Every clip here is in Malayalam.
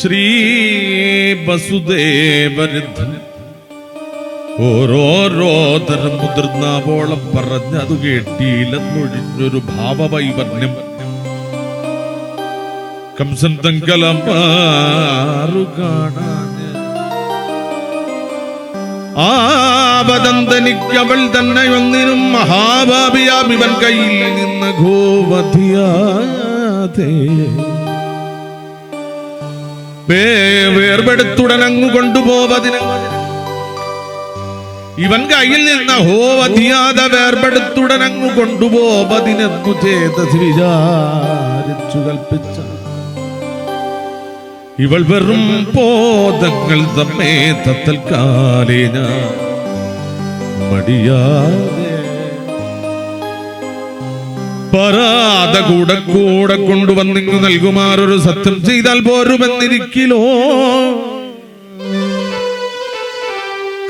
ശ്രീ വസുദേവരുദ്ധൻ ഓരോരോതരം മുതിർന്നാവോളം പറഞ്ഞതു കേട്ടിയില്ലെന്നൊഴിഞ്ഞൊരു ഭാവവൈവർണ്യം. കംസൻ തങ്കലമാറു കാണാന്. ആവതന്തനിക്കവൾ തന്നെ ഒന്നിനും മഹാഭാവിയാം ഇവൻ കയ്യിൽ നിന്ന് ഗോവധിയാതെ. വേർപെടുത്തുടൻ അങ്ങു കൊണ്ടുപോവതിന് ഇവൻ കയ്യിൽ നിന്ന് ഹോവധിയാതെ വേർപെടുത്തുടൻ അങ്ങു കൊണ്ടുപോവതിനെന്നു ചേതസ് വിചാരിച്ചു കൽപ്പിച്ച. ഇവൾ വെറും പോതങ്ങൾ തമ്മേ തത്തൽക്കാലേ ഞാൻ മടിയാതെ പരാത കൂടെ കൂടെ കൊണ്ടുവന്നിങ്ങു നൽകുമാറൊരു സത്യം ചെയ്താൽ പോരുമെന്നിരിക്കലോ?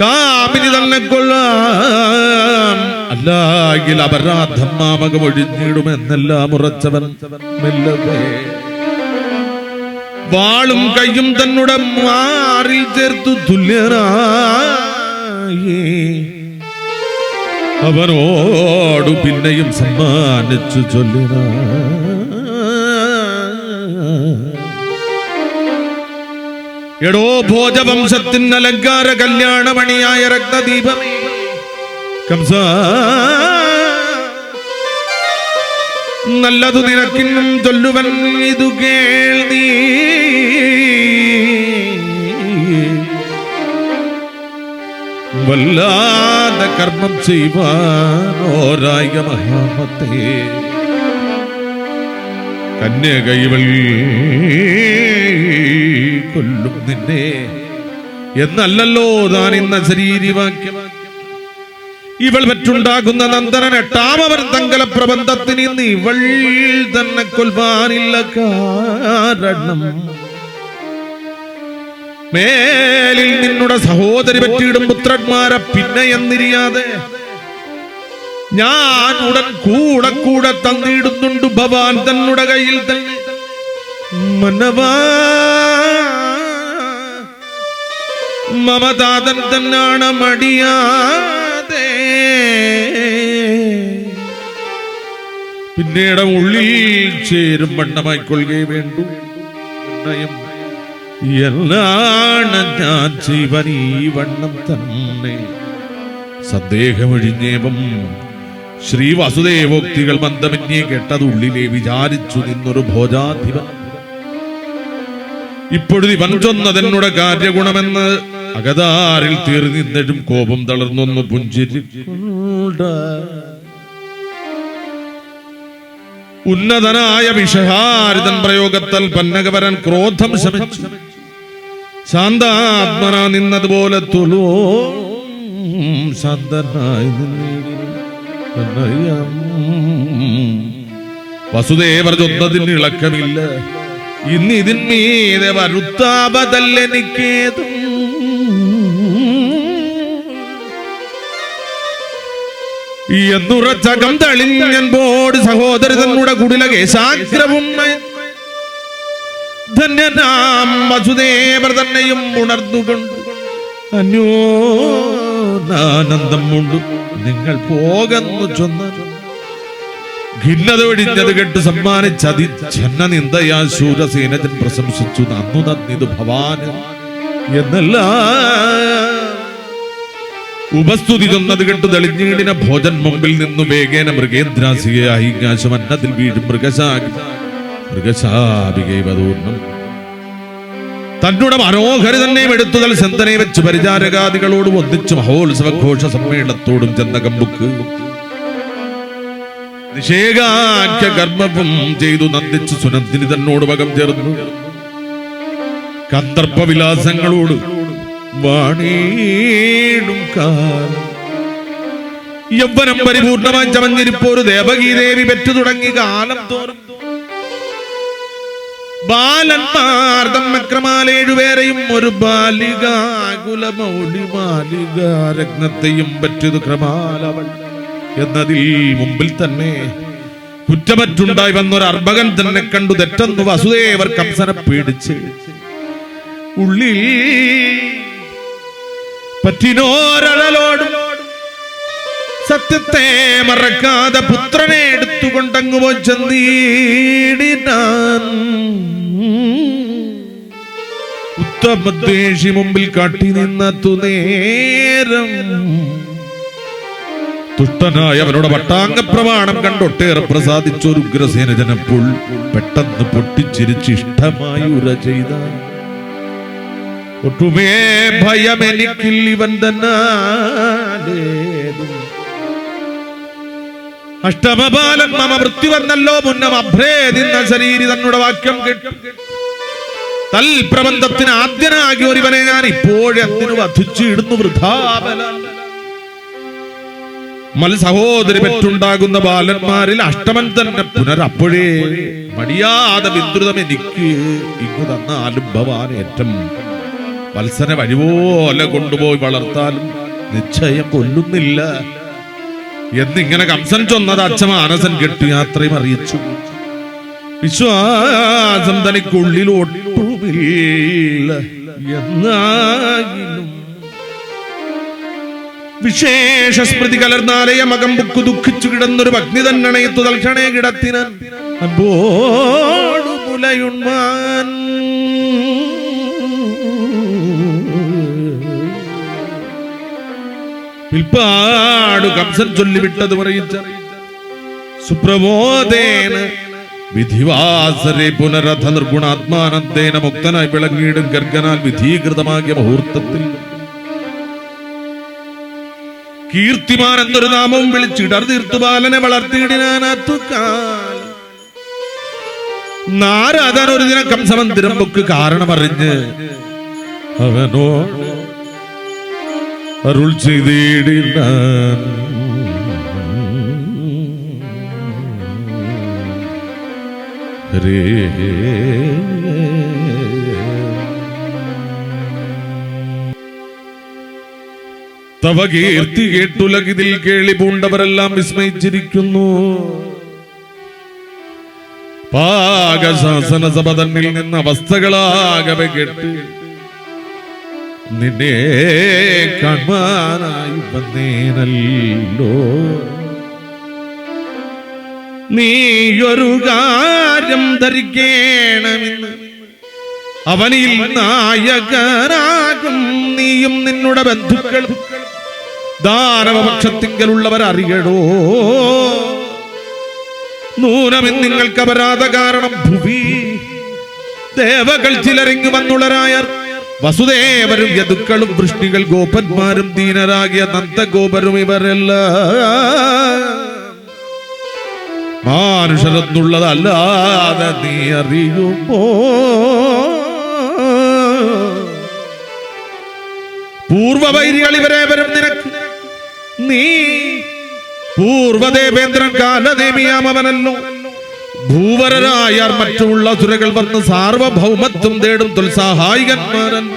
കാമിനി തന്നെ കൊള്ളാം അല്ലെങ്കിൽ അപരാധം മാമക ഒഴിഞ്ഞിടുമെന്നെല്ലാം ഉറച്ചവൻ വാളും കയ്യും തന്നുടെ മാറിൽ ചേർത്തു തുല്യനായി അവനോടു പിന്നെയും സമ്മാനിച്ചു ചൊല്ലിന. എടോ ഭോജവംശത്തിന് അലങ്കാര കല്യാണമണിയായ രക്തദീപമേ. കംസ. നല്ലതു നിനക്കിന്നും ചൊല്ലുവൻ ഇതു കേൾ നീ. വല്ലാതെ കർമ്മം ചെയ്യുവാൻ ഓരായിക മഹാമത്തെ. കന്യകൈവൾ കൊല്ലും നിന്നെ. എന്നല്ലല്ലോ താൻ ഇന്ന ശരീരവാക്യം. ഇവൾ മറ്റുണ്ടാകുന്ന നന്ദനൻ എട്ടാമവൻ തങ്കല പ്രബന്ധത്തിന് ഇന്ന് ഇവൾ തന്നെ കൊൽവാനില്ല കാരണം. മേലിൽ നിന്നുടെ സഹോദരി പറ്റിയിടും പുത്രന്മാരെ പിന്നെ എന്നിരിയാതെ. ഞാൻ ഉടൻ കൂടെ കൂടെ തന്നിടുന്നുണ്ട് ഭവാൻ തന്നുടെ കയ്യിൽ തന്നെ. മനവാ മമതാതൻ തന്നാണ് മടിയാതെ. പിന്നീട് ഉള്ളിൽ ചേരും വണ്ണമായിക്കൊള്ളുകയും വേണ്ടു. നിർണയം എല്ലാണ് ഞാൻ ജീവൻ ഈ വണ്ണം തന്നെ. സന്ദേഹമൊഴിഞ്ഞേവം ശ്രീ വസുദേവോക്തികൾ മന്ദമന്യെ ഉള്ളിലെ വിചാരിച്ചു നിന്നൊരു ഇപ്പോഴും ഇവൻ ചൊന്നതെന്നുടെ കാര്യഗുണമെന്ന് അകതാറിൽ തീർന്നു നിന്നിട്ടും കോപം തളർന്നൊന്ന് പുഞ്ചിരി ഉന്നതനായ വിഷഹാരിതൻ പ്രയോഗത്താൽ പന്നകവരൻ ക്രോധം ശമിച്ചു. ശാന്താത്മന നിന്നതുപോലെ തുലോ ശാന്തനായി നിന്നേരം വസുദേവർ ചൊന്നതിന് ഇളക്കമില്ല. ഇന്ന് ഇതിന്മീതെ വരുത്താപതല്ലെനിക്കേതും എന്നുറച്ചകം തളിഞ്ഞൻ പോട് സഹോദരതങ്ങളുടെ കുടില കേശാഗ്രവും ധന്യനാം വസുദേവർ തന്നെയും ഉണർന്നുകൊണ്ട് അന്യോനാനന്ദം ഉണ്ട്. നിങ്ങൾ പോകന്നു ചൊന്ന ഖിന്നത ഒഴിഞ്ഞത് കേട്ട് സമ്മാനിച്ചതി ജന്ന നിന്ദയാ ശൂരസേനജൻ പ്രശംസിച്ചു. നന്നു നന്ദിതു ഭവാന് എന്നല്ല ഉപസ്തുതി ചെന്നത് കേട്ടു തെളിഞ്ഞീടിന ഭോജൻ മുമ്പിൽ നിന്നു വേഗേന മൃഗേന്ദ്രാസികയായി അന്നത്തിൽ വീഴും മൃഗശാഖ. മൃഗശാപികൈവതൂർണം തന്നുടെ മനോഹരി തന്നെയും എടുത്തുതൽ ചന്ദനെ വെച്ച് പരിചാരകാദികളോടും ഒന്നിച്ച് മഹോത്സവഘോഷ സമ്മേളനത്തോടും ചെന്ന കമ്പുക്ക്. നിഷേകാഖ്യ കർമ്മവും ചെയ്തു നന്ദിച്ചു സുനന്ദിനി തന്നോട് വകം ചേർന്നു. കന്ദർപ്പവിലാസങ്ങളോട് വാണീടും കാലം. യൗവനം പരിപൂർണമായി ചമഞ്ഞിരിപ്പോ ഒരു ദേവകീദേവി പെറ്റു തുടങ്ങി കാലം തോറും. ബാലന്മാർ തമ്മക്രമാലേഴുപേരെയും ഒരു ബാലിക കുലമൗലി ബാലിക രത്നത്തെയും പറ്റിയത് ക്രമാലവൾ എന്നതിൽ മുമ്പിൽ തന്നെ കുറ്റമറ്റുണ്ടായി വന്നൊരു അർഭകൻ തന്നെ കണ്ടു തെറ്റെന്ന് വസുദേവർ കംസനെ പേടിച്ച്. ഉള്ളിൽ പറ്റിനോരഴലോടും സത്യത്തെ മറക്കാതെ പുത്രനെ പോയി ചെന്നീടിനാൻ ഉത്തമദ്വേഷി മുമ്പിൽ കാട്ടി നിന്നതു നേരം. തുഷ്ടനായ അവനോട് പട്ടാംഗ പ്രമാണം കണ്ടൊട്ടേറെ പ്രസാദിച്ച ഒരു ഉഗ്രസേന ജനപ്പോൾ പെട്ടെന്ന് പൊട്ടിച്ചിരിച്ച് ഇഷ്ടമായി ഉര ചെയ്ത ഒട്ടുമേ ഭയമെനിക്കില്ല ഇവൻ തന്നെ അഷ്ടമബാലൻ മമ മൃത്യു വന്നല്ലോ മുന്നം അഭ്രേ നിന്ന ശരീരി തന്നുടെ വാക്യം കേട്ടു. തൽപ്രബന്ധത്തിന് ആദ്യനാകി ഒരുവനെ ഞാൻ ഇപ്പോഴെന്തിനു വധിച്ചു ഇടുന്നു വൃഥാബലം. മത്സഹോദരി സഹോദരി പെറ്റുണ്ടാകുന്ന ബാലന്മാരിൽ അഷ്ടമൻ തന്നെ പുനരപ്പോഴേ മടിയാതെ വിദ്രുതം എനിക്ക് തന്നാലും ഭവാൻ ഏറ്റം വത്സനെ വഴിപോലെ കൊണ്ടുപോയി വളർത്താലും നിശ്ചയം കൊല്ലുന്നില്ല. എന്നിങ്ങനെ കംസൻ ചൊന്നത് അച്ഛൻ ആനസൻ കെട്ടി യാത്രയും അറിയിച്ചു. വിശ്വാസം തനിക്കുള്ളിൽ ഒട്ടുമില്ല എന്നാകിലും. വിശേഷ സ്മൃതി കലർന്നാലയ മകം ബുക്ക് ദുഃഖിച്ചു കിടന്നൊരു ഭഗ്നി തന്നണയത്തു തൽക്ഷണേ കിടത്തിനാൻ. അൻപോടു പിൽപ്പാടു കംസൻ ചൊല്ലിവിട്ടത് പറയിച്ച സുപ്രബോധേന വിധിവാസരെ പുനരഥ നിർഗുണാത്മാനന്ദേന മുക്തനായി വിളങ്ങിയിടും ഗർഗനാൽ വിധീകൃതമാകിയ മുഹൂർത്തത്തിൽ. കീർത്തിമാൻ എന്നൊരു നാമവും വിളിച്ചിടർ തീർത്തു ബാലനെ വളർത്തിയിടിനാനത്തു നാരാധാൻ നാരദൻ ഒരു ദിനം കംസമന്ദിരം ബുക്ക് കാരണമറിഞ്ഞ് അവനോ അരുൾ ചെയ്തിടില്ല തവ കീർത്തി കേട്ടുലകിതിൽ കേളി പൂണ്ടവരെല്ലാം വിസ്മയിച്ചിരിക്കുന്നു. പാകശാസന സഭ തന്നിൽ നിന്ന് അവസ്ഥകളാകെ കേട്ട്. നിന്നെ കാണാനായി വന്നേനല്ലോ. നീയൊരു കാര്യം ധരിക്കേണമെന്ന് അവനിൽ നായകനാകും നീയും നിന്നുടെ ബന്ധുക്കൾ. ദാനവപക്ഷത്തിങ്കലുള്ളവർ അറിയടോ നൂനമെന്ന് നിങ്ങൾക്ക് അപരാധ കാരണം ഭൂവി. ദേവകൾ ചിലരിങ്ങു വന്നുള്ളരായർ വസുദേവരും യദുക്കളും വൃഷ്ണികൾ ഗോപന്മാരും ദീനരാകിയ നന്ദഗോപരും ഇവരെല്ലാം. മാനുഷരെന്നുള്ളതല്ലാതെ നീ അറിയുമോ? പൂർവവൈരികൾ ഇവരെ വരും നിനക്ക്. നീ പൂർവദേവേന്ദ്രൻ കാലദേമിയാമവനല്ലോ ഭൂവരരായാർ മറ്റുള്ള സുരകൾ വന്ന് സാർവഭൗമത്വം തേടും തുൽസാഹായികന്മാരൻ.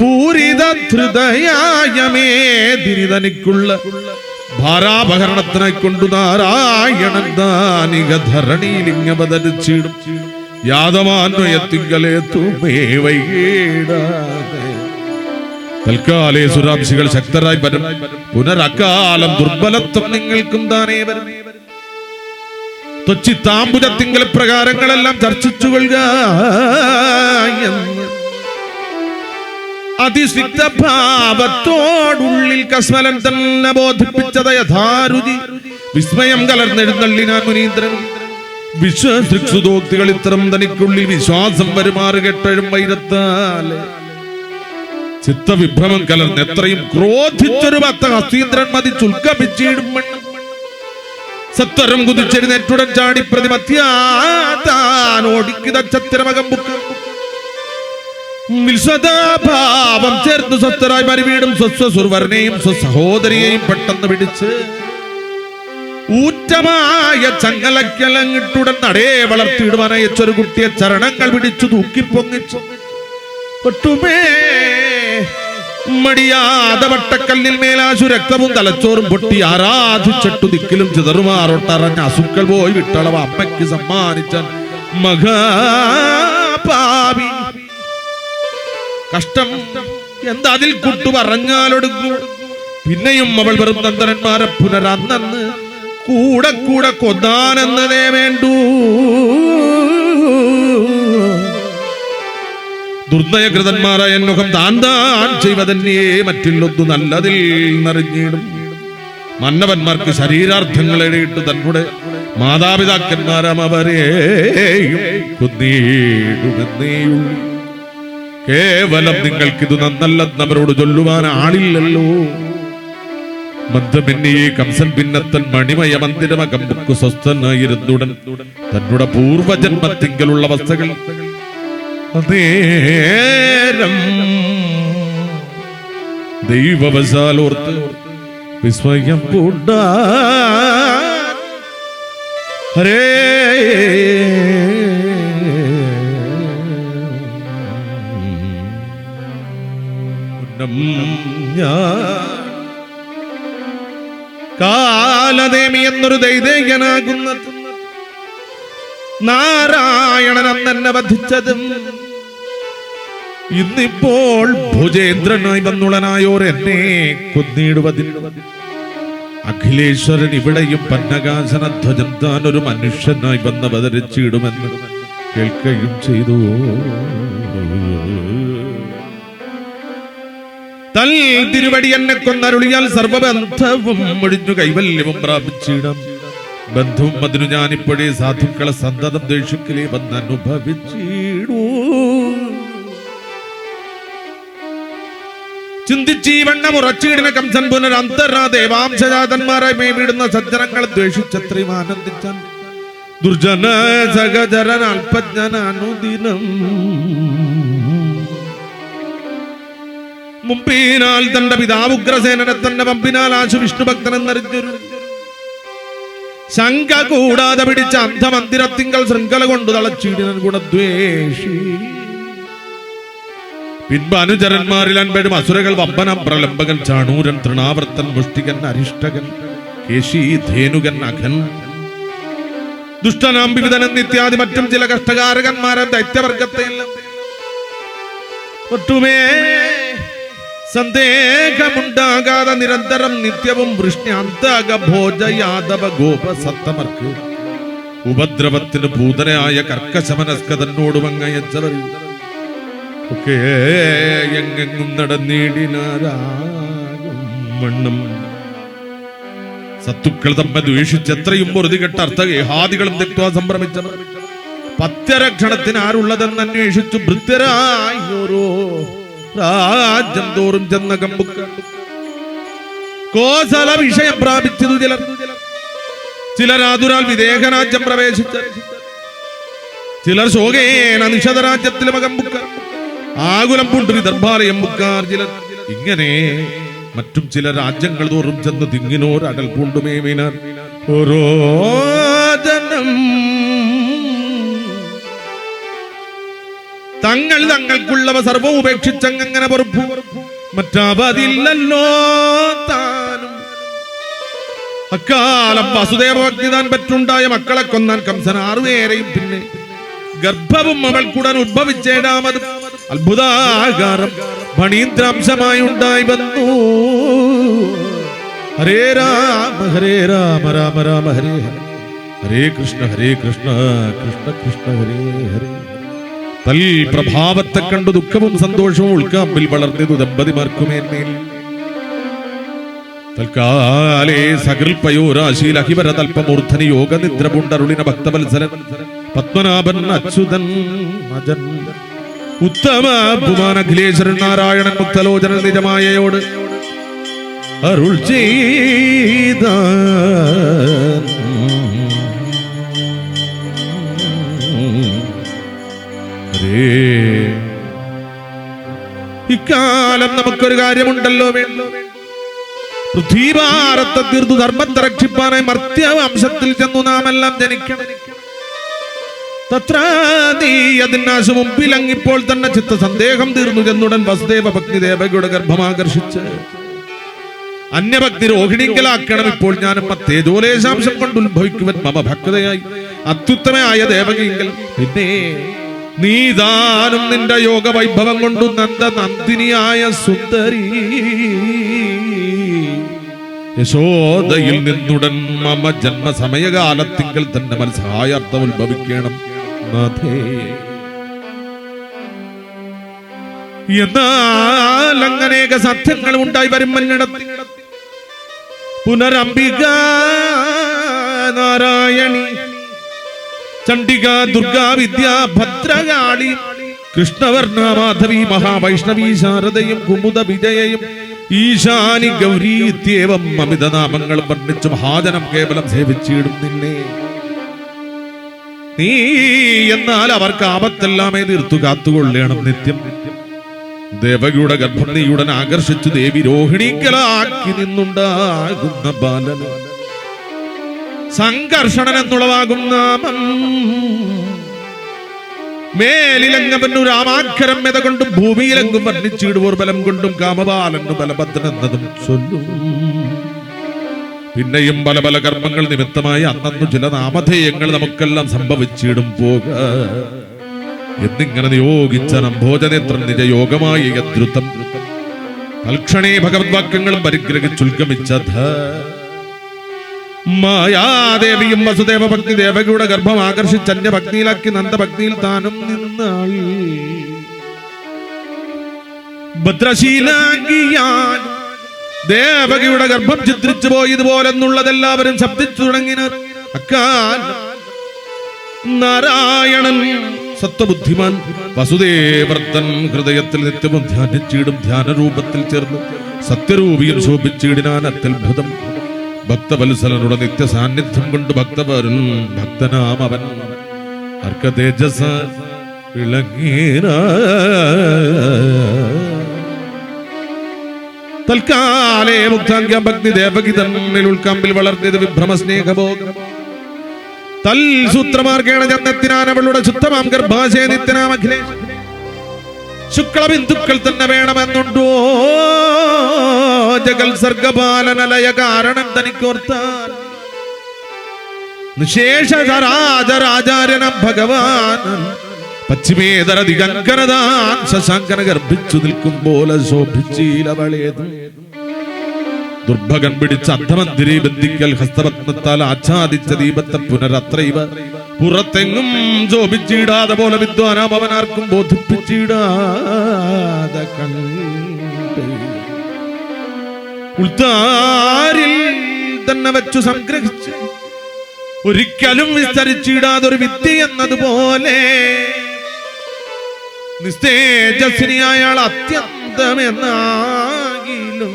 പൂരിത ധൃതയായമേതിരിതനിക്കുള്ള ഭാരാപഹരണത്തിനെ കൊണ്ടു നാരായണൻ ദാനിക ധരണിയിലിങ്ങവതരിച്ചിടും യാദവാന്വയത്തിങ്കലേ തുമേ വൈകീടാതെ തൽക്കാലേ സുരാംശികൾ ശക്തരായി വരും. പുനരക്കാലം ദുർബലത്വം നിങ്ങൾക്കും താനേ വരും. തൊച്ചി താമ്പുരത്തിങ്കൽ പ്രകാരങ്ങളെല്ലാം ചർച്ചിച്ചു കൊള്ളുക. അതിസിദ്ധ ഭാവത്തോടുള്ളിൽ കസ്മലൻ തന്നെ ബോധിപ്പിച്ചത് യഥാരുചി. വിസ്മയം കലർന്നെഴുന്നള്ളിനാൻ മുനീന്ദ്രൻ. വിശ്വസിക്ഷുതോക്തികൾ ഇത്തരം തനിക്കുള്ളിൽ വിശ്വാസം വരുമാറ് കെട്ടഴും വൈരത്താൽ. ചിത്തവിഭ്രമം കലർന്ന് എത്രയും ക്രോധിച്ചൊരു ഭക്ത ഹസ്തീന്ദ്രൻ മതി ചുൽക്കമിച്ചിടും മണ്ണം. സത്വരം കുതിച്ചെഴുന്നേറ്റുടൻ ചാടി പ്രതിമത്യാൻ ചേർത്ത് സ്വസ്ഥരായി മരുവീടും സ്വസ്വസുർവരനെയും സ്വസഹോദരിയെയും പെട്ടെന്ന് പിടിച്ച് ഊറ്റമായ ചങ്ങലക്കലങ്ങിട്ടുടൻ നടേ വളർത്തിയിടുവാനയച്ചൊരു കുട്ടിയെ ചരണങ്ങൾ പിടിച്ചു തൂക്കിപ്പൊങ്ങിച്ചു. ഒട്ടുമേ മടിയാതെ വട്ടക്കല്ലിൽ മേലാശു രക്തവും തലച്ചോറും പൊട്ടി ആരാധിച്ചിട്ടു ദിക്കിലും ചിതറുമാറൊട്ടറഞ്ഞ അസുക്കൾ പോയി വിട്ടളവ അമ്മയ്ക്ക് സമ്മാനിച്ച മഹാപാവി കഷ്ടം എന്താ അതിൽ കുട്ടു പറഞ്ഞാലൊടുക്കൂ പിന്നെയും അവൾ വെറും നന്ദനന്മാരെ പുനരന്നു കൂടെ കൂടെ കൊന്നാനെന്നതേ വേണ്ടൂ. ദുർനയകൃതന്മാരായ മുഖം താൻ താൻ ചെയ്വതന്നെ മറ്റില്ലൊന്നു നല്ലതിൽ നിറഞ്ഞിടും മന്നവന്മാർക്ക് ശരീരാർത്ഥങ്ങൾ എഴുതിയിട്ട് തന്നെ മാതാപിതാക്കന്മാരാം കുന്നീടുമെന്നേയുള്ളൂ കേവലം നിങ്ങൾക്കിത് നന്നല്ലെന്ന് അവരോട് ചൊല്ലുവാൻ ആളില്ലല്ലോ. മന്ദമെന്നിയെ കംസൻ ഭിന്നത്തൻ മണിമയ മന്ദിരമകം സ്വസ്ഥനായിരുന്നുടൻ. തന്നുടെ പൂർവജന്മത്തിങ്കലുള്ള അവസ്ഥകൾ നേരം ദൈവവശാലോർത്ത് വിസ്മയം കൂട്ട കാലദേമി എന്നൊരു ദൈതേയനാകുന്ന നാരായണനം തന്നെ വധിച്ചതും ഇന്നിപ്പോൾ ഭുജേന്ദ്രനായി വന്നുള്ളനായോർ എന്നെ കൊന്നിടുവതിൽ. അഖിലേശ്വരൻ ഇവിടെയും പന്നകാസന ധ്വജം താൻ ഒരു മനുഷ്യനായി വന്നവതരിച്ചിടുമെന്ന് കേൾക്കുകയും ചെയ്തു. തൽ തിരുവടി എന്നെ കൊന്നരുളിയാൽ സർവബന്ധവും ഒഴിഞ്ഞു കൈവല്യവും പ്രാപിച്ചിടം. ബന്ധുവും അതിനു ഞാനിപ്പോഴേ സാധുക്കളെ സന്തതം ദേഷ്യക്കിലേ വന്ന് അനുഭവിച്ചിടൂ ചിന്തിച്ച് ഈ വണ്ണം ഉറച്ചിടുന്ന കംസൻ പുനർ അന്തരാ ദേവാംശജാതന്മാരായി മേവിടുന്ന സജ്ജനങ്ങളെ ദ്വേഷിച്ചത്രയും ആനന്ദിച്ചാൻ. ദുർജന സഹചരൻ അല്പജ്ഞന മുമ്പിനാൽ തന്റെ പിതാവ് ഉഗ്രസേനനെ തന്നെ പമ്പിനാൽ ആശു വിഷ്ണു ഭക്തൻ എന്നറിഞ്ഞൊരു. ശങ്ക കൂടാതെ പിടിച്ച അന്ധമന്ദിരത്തിങ്കൽ ശൃംഖല കൊണ്ട് തളച്ചിടിനൻ ഗുണദ്വേഷി. പിൻപ് അനുചരന്മാരിൽ അൻപഴും അസുരകൾ വമ്പനം പ്രലംബകൻ ചാണൂരൻ തൃണാവർത്തൻ മുഷ്ടികൻ അരിഷ്ടകൻ കേശി ധേനുകൻ അഖൻ ദുഷ്ടനാം വിവിധനൻ നിത്യാദി മറ്റും ചില കഷ്ടകാരകന്മാരെ ദൈത്യവർഗത്തെ ഒട്ടുമേ സന്ദേഹമുണ്ടാകാതെ നിരന്തരം നിത്യവും വൃഷ്ണ്യാന്തക ഗോപ സത്തമർക്ക് ഉപദ്രവത്തിന് ഭൂതനായ കർക്കശമനസ്ക തന്നോട് വങ്ങയച്ചവർ ഒക്കെ എങ്ങെങ്ങും നടന്നിടിനാരാകും മണ്ണും. സത്തുക്കൾ തമ്മ ദ്വേഷിച്ച് എത്രയും പൊറുതി കെട്ട അർത്ഥഗേഹാദികളും തെറ്റുവാ സംഭ്രമിച്ചവർ. പത്യരക്ഷണത്തിന് ആരുള്ളതെന്ന് അന്വേഷിച്ചു ഭൃത്യരായി ഓരോ രാജ്യം തോറും ചെന്ന കമ്പുക്കൾ കോസല വിഷയം പ്രാപിച്ചത് ചിലർ. ചിലരാതുരാൽ വിദേഹരാജ്യം പ്രവേശിച്ച ചിലർ ശോകേന നിഷധരാജ്യത്തിലും അകമ്പുക്ക ആകുലം പൂണ്ടൊരു ദർഭാലയം ബുക്കാർ ചിലർ. ഇങ്ങനെ മറ്റും ചില രാജ്യങ്ങൾ തോറും ചെന്ന് തിങ്ങിനോർ അടൽ പൂണ്ടുമേവിനാർ ഓരോ ജനം തങ്ങൾ തങ്ങൾക്കുള്ളവ സർവം ഉപേക്ഷിച്ചങ്ങനെ പൊറുപ്പു മറ്റാപതില്ലല്ലോ താനും. അക്കാലം വസുദേവ ഭക്തിതാൻ പറ്റുണ്ടായ മക്കളെ കൊന്നാൻ കംസൻ ആറുപേരെയും പിന്നെ ഗർഭവും അവൾക്കുടൻ ഉദ്ഭവിച്ചേടാമതും അത്ഭുതാകാരം മണീന്ദ്രാംശമായി ഉണ്ടായി വന്നു. ഹരേ രാമ ഹരേ രാമ രാമ രാമ ഹരേ ഹരേ. ഹരേ കൃഷ്ണ ഹരേ കൃഷ്ണ കൃഷ്ണ കൃഷ്ണ ഹരേ ഹരേ. തൽ പ്രഭാവത്തെ കണ്ടു ദുഃഖവും സന്തോഷവും ഉൾക്കാമ്പിൽ വളർന്നതു ദമ്പതിമാർക്കുമേന്മേൽ തൽക്കാലേ സകൃൽപയോരാശീൽ അഹിവര തൽപ്പമൂർധന യോഗനിദ്ര പുണ്ടരുളിന ഭക്തവത്സരൻ പത്മനാഭൻ അച്യുതൻ അജൻ ഉത്തമ അഭിമാന അഖിലേശ്വരൻ നാരായണൻ മുക്തലോചന നിജമായയോട് അരുൾ ചെയ്ത ഇക്കാലം നമുക്കൊരു കാര്യമുണ്ടല്ലോ വേണ്ടോ. പൃഥ്വീഭാരത്തെ തീർത്തു ധർമ്മത്തെ രക്ഷിപ്പാനായി മർത്യവംശത്തിൽ ചെന്നു നാം എല്ലാം ജനിക്കണം. അങ്ങിപ്പോൾ തന്നെ ചിത്ത സന്ദേഹം തീർന്നു ചെന്നുടൻ വസുദേവ ഭക്തി ദേവകിയുടെ ഗർഭമാകർഷിച്ച്. അന്യഭക്തി രോഹിണിങ്കലാക്കണം ഇപ്പോൾ ഞാനും തേജോലേശാംശം കൊണ്ട് ഉത്ഭവിക്കുവൻ മമ ഭക്തയായി. അത്യുത്തമയായ ദേവകിങ്കൽ പിന്നെ നീതാനും നിന്റെ യോഗ വൈഭവം കൊണ്ടു നന്ദ നന്ദിനിയായ സുന്ദരി. യശോദയിൽ നിന്നുടൻ മമ ജന്മസമയകാലത്തിങ്കൽ തന്നെ മത്സഹായാർത്ഥം ഉത്ഭവിക്കണം. നാഥേ എന്നാൽ അങ്ങനേക സത്യങ്ങൾ ഉണ്ടായി വരും മന്നിടത്ത് പുനരംബിക നാരായണി ചണ്ഡിക ദുർഗാ വിദ്യ ഭദ്രകാളി കൃഷ്ണവർണ മാധവി മഹാവൈഷ്ണവി ശാരദയും കുമുദ വിജയയും ഈശാനി ഗൗരീത്യേവം അമിത അമിതനാമങ്ങൾ വർണിച്ചു മഹാജനം കേവലം സേവിച്ചിടും നിന്നെ. നീ എന്നാൽ അവർക്ക് ആപത്തെല്ലാമേ തീർത്തു കാത്തുകൊള്ളണം നിത്യം. ദേവകിയുടെ ഗർഭം നീയുടൻ ആകർഷിച്ചു ദേവി രോഹിണീക്കലാക്കി നിന്നുണ്ടാകുന്ന ബാലൻ. സംഘർഷണൻ എന്നുളവാകും നാമം മേലിലങ്ങവന്നു രാമാക്ഷരം മെത കൊണ്ടും ഭൂമിയിലെങ്കും വർണിച്ചിടുവോർ ബലം കൊണ്ടും കാമബാലന്നു ബലഭദ്രനെന്നതും ചൊല്ലും. പിന്നെയും പല പല കർമ്മങ്ങൾ നിമിത്തമായി അന്നു ചില നാമധേയങ്ങൾ നമുക്കെല്ലാം സംഭവിച്ചിടും പോക. എന്നിങ്ങനെ നിയോഗിച്ച നിജ യോഗമായ യദ്രുതം. തൽക്ഷണേ ഭഗവത് വാക്യങ്ങളും പരിഗ്രഹിച്ചുൽഗമിച്ചത് മായാദേവിയും വസുദേവ ഭക്തി ദേവകിയുടെ ഗർഭം ആകർഷിച്ച് അന്യ ഭക്തിയിലാക്കി നന്ദഭക്തിയിൽ താനും നിന്നാൾ. ഭദ്രശീലാങ്കിയാൻ ദേവകിയുടെ ഗർഭം ചിത്രിച്ചു പോയതുപോലെന്നുള്ളതെല്ലാവരും ശബ്ദിച്ചു തുടങ്ങിന് അക്കാലം നാരായണൻ സത്വബുദ്ധിമാൻ വസുദേവർത്തൻ ഹൃദയത്തിൽ നിത്യവും ധ്യാനിച്ചീടും ധ്യാനരൂപത്തിൽ ചേർന്ന് സത്യരൂപിയിൽ ശോഭിച്ചീടിനാൻ അത്യത്ഭുതം. ഭക്തവത്സലനുടെ നിത്യ സാന്നിധ്യം കൊണ്ട് ഭക്തവരിൽ ഭക്തനാം അവൻ. അർക്ക തേജസ് വിളങ്ങീന തൽക്കാലേ മുക്താംഗ്യം ഭക്തി ദേവകി തന്നിൽ ഉൾക്കമ്പിൽ വളർത്തിയത് വിഭ്രമ സ്നേഹബോധം തൽ സൂത്രമാർഗേണ ജന്മത്തിനാൻ അവളുടെ ശുദ്ധമാം ഗർഭാശയ നിത്യനാമഖിലേ ശുക്ലബിന്ദുക്കൾ തന്നെ വേണമെന്നുണ്ടോ? ജഗൽ സർഗപാലനലയ കാരണം തനിക്കോർത്താൻ. നിശേഷ രാജരാചാര്യനം ഭഗവാൻ. പശ്ചിമേതര ശശാങ്കന ഗർഭിച്ചു നിൽക്കും പോലെ ശോഭിച്ചു ദുർഭകൻ പിടിച്ച അധമന്തിരി ബന്ധിക്കൽ ഹസ്തപത്മത്താൽ ആച്ഛാദിച്ച ദീപത്തെ പുനരത്രൈവ. പുറത്തെങ്ങും ശോഭിച്ചിടാതെ പോലെ വിദ്വാനാ ഭവനാർക്കും ബോധിപ്പിച്ചിടാതെ ഉൾത്താരിൽ തന്നെ വെച്ചു സംഗ്രഹിച്ച്. ഒരിക്കലും വിസ്തരിച്ചിടാതൊരു വിദ്യ എന്നതുപോലെ നിസ്തേജസ്വിനിയായ ആൾ അത്യന്തമെന്നാകിലും.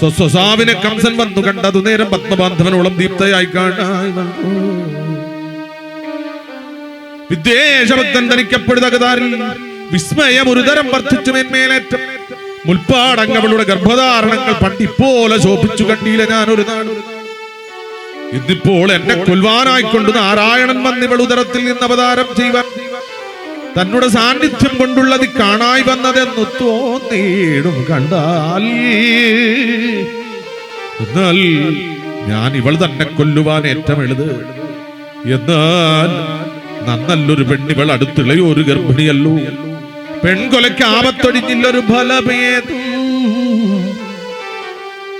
സ്വസ്വസാവിനെ കംസൻ വന്നു കണ്ടതു നേരം പത്മബാന്ധവനോളം ദീപ്തയായി കാണായി വിദ്വേഷഭക്തൻ ധനിക്കപ്പെടുതകതാരിൽ വിസ്മയം ഒരുതരം വർദ്ധിച്ചു മേന്മേലേറ്റം. മുൽപ്പാടങ്ങവളുടെ ഗർഭധാരണങ്ങൾ പണ്ടിപ്പോലെ ശോഭിച്ചു കണ്ടില്ല ഞാൻ ഒരു നാൾ ഇന്നിപ്പോൾ എന്നെ കൊൽവാനായിക്കൊണ്ട് നാരായണൻ വന്നിവൾ ഉദരത്തിൽ നിന്ന് അവതാരം ചെയ്യുവാൻ. തന്നുടെ സാന്നിധ്യം കൊണ്ടുള്ളത് കാണായി വന്നതെന്നു തോന്നിയിടും കണ്ടാൽ. എന്നാൽ ഞാൻ ഇവൾ തന്നെ കൊല്ലുവാൻ ഏറ്റവും എഴുത് എന്നാൽ നന്നല്ലൊരു പെണ്ണിവൾ അടുത്തിളയോ ഒരു ഗർഭിണിയല്ലോ. പെൺകൊലയ്ക്ക് ആപത്തൊഴിഞ്ഞില്ലൊരു ഫലഭേദം.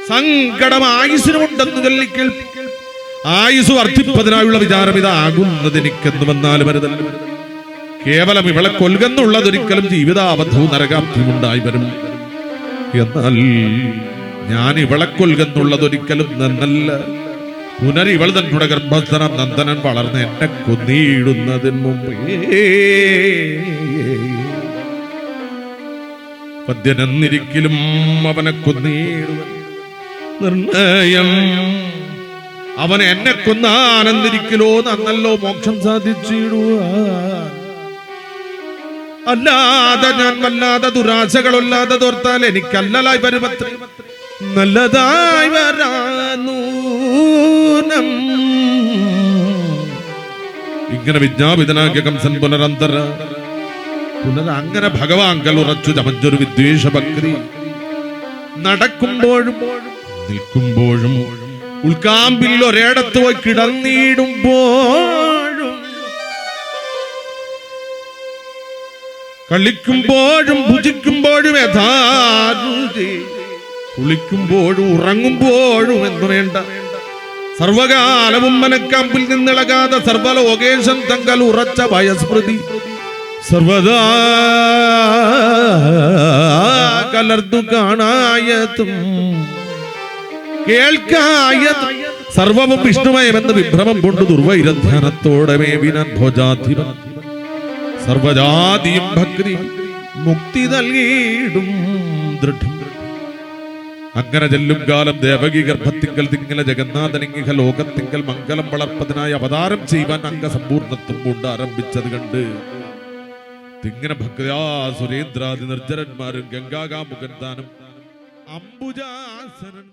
സങ്കടം ആയുസിനുമുണ്ടെന്ന് ചൊല്ലി കേൾപ്പിക്കൽ ആയുസ് വർദ്ധിപ്പതിനായുള്ള വിചാരം ഇതാകുന്നത് എനിക്കെന്ന് വന്നാലും വരുതല്ല കേവലം ഇവളെ കൊൽകുന്നുള്ളതൊരിക്കലും ജീവിതാബദ്ധവും നരകാബ്ധിയും ഉണ്ടായി വരും. എന്നാൽ ഞാൻ ഇവളെ കൊൽകുന്നുള്ളതൊരിക്കലും നന്നല്ല. പുനരിവൾ തന്നെ ഗർഭസ്ഥനം നന്ദനൻ വളർന്ന് എന്നെ കൊന്നിയിടുന്നതിന് മുമ്പേ. അവനെ കൊന്നിടുവൻ നിർണയം അവൻ എന്നെ കൊന്നാനെന്നിരിക്കലോ നന്നല്ലോ മോക്ഷം സാധിച്ചിടുക. അല്ലാതെ ഞാൻ വല്ലാതെ ദുരാശകളല്ലാതെ തോർത്താൽ എനിക്കല്ലലായി വരുമത്രേ നല്ലതായി വരാനൂനം ഇങ്ങനെ വിജ്ഞാപിതനാക്കിയ കംസൻ പുനരന്തര. അങ്ങനെ ഭഗവാങ്കൽ ഉറച്ചു ചമഞ്ചൊരു വിദ്വേഷ ഭക്തി. നടക്കുമ്പോഴും നിൽക്കുമ്പോഴും ഉൽക്കാമ്പിൽ ഒരിടത്ത് പോയി കിടന്നിടുമ്പോ കളിക്കുമ്പോഴും ഭുജിക്കുമ്പോഴും യഥാരുചി കുളിക്കുമ്പോഴും ഉറങ്ങുമ്പോഴും എന്തു വേണ്ട. സർവകാലവും മനക്കാമ്പിൽ നിന്നിളകാതെ സർവലോകേശൻ തങ്കൽ ഉറച്ച വയസ്മൃതി സർവദാ കലർന്നു കാണായതും കേൾക്കായതും സർവവും വിഷ്ണുമയമെന്ന് വിഭ്രമം കൊണ്ട് ദുർവൈരധ്യാനത്തോടെ സർവജാതിയും ഭക്തി മുക്തി നൽകിയിടും ദൃഢം. അങ്ങനെ ചെല്ലും കാലം ദേവകി ഗർഭത്തിങ്കൽ തിങ്ങല ജഗന്നാഥനിങ്ങിഹ ലോകത്തിങ്കൽ മംഗലം വളർപ്പതിനായി അവതാരം ചെയ്യുവാൻ അംഗസമ്പൂർണത്വം കൊണ്ട് ആരംഭിച്ചത് കണ്ട്. തിങ്ങനെ ഭക്തയാ സുരേന്ദ്രാദി നിർജരന്മാരും ഗംഗാകാമുഖൻ താനും അംബുജാസനൻ